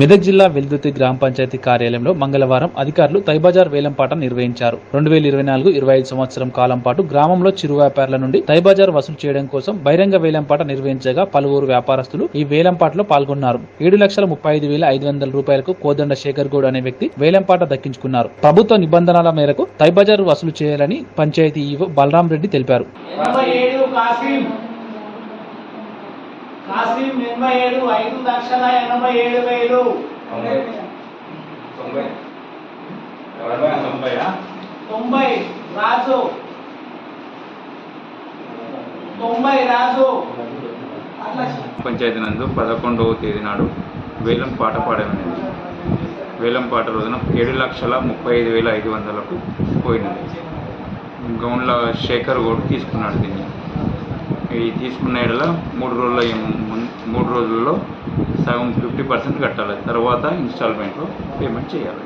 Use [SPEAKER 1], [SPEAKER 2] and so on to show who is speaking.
[SPEAKER 1] మెదక్ జిల్లా వెల్దుర్తి గ్రామ పంచాయతీ కార్యాలయంలో మంగళవారం అధికారులు తైబజార్ వేలంపాట నిర్వహించారు. రెండు వేల ఇరవై నాలుగు ఇరవై ఐదు సంవత్సరం కాలం పాటు గ్రామంలో చిరు వ్యాపారుల నుండి తైబజార్ వసూలు చేయడం కోసం బహిరంగ వేలంపాట నిర్వహించగా పలువురు వ్యాపారస్తులు ఈ వేలంపాటలో పాల్గొన్నారు. ఏడు లక్షల ముప్పై ఐదు వేల ఐదు వందల రూపాయలకు కోదండ శేఖర్ గౌడ్ అనే వ్యక్తి వేలంపాట దక్కించుకున్నారు. ప్రభుత్వ నిబంధనల మేరకు తైబజార్ వసూలు చేయాలని పంచాయతీ ఈవో బలరాం రెడ్డి తెలిపారు.
[SPEAKER 2] కాసిం ఎనభై ఏడు ఐదు లక్షల ఎనభై ఏడు వేలు.
[SPEAKER 3] తొంభై.
[SPEAKER 2] రాజు. తొంభై రాజు.
[SPEAKER 4] పంచాయతీ నందు పదకొండవ తేదీ నాడు వేలం పాట పాడమైనది వేలం పాట రోజున ఏడు లక్షల ముప్పై ఐదు వేల ఐదు వందలకు పోయినది. గౌన్ల శేఖర్ గౌడ్ తీసుకున్నాడు దీన్ని. ఈ తీసుకున్న ఏడల మూడు రోజుల మూడు రోజుల్లో సగం ఫిఫ్టీ పర్సెంట్ కట్టాలి. తర్వాత ఇన్స్టాల్మెంట్లో పేమెంట్ చేయాలి.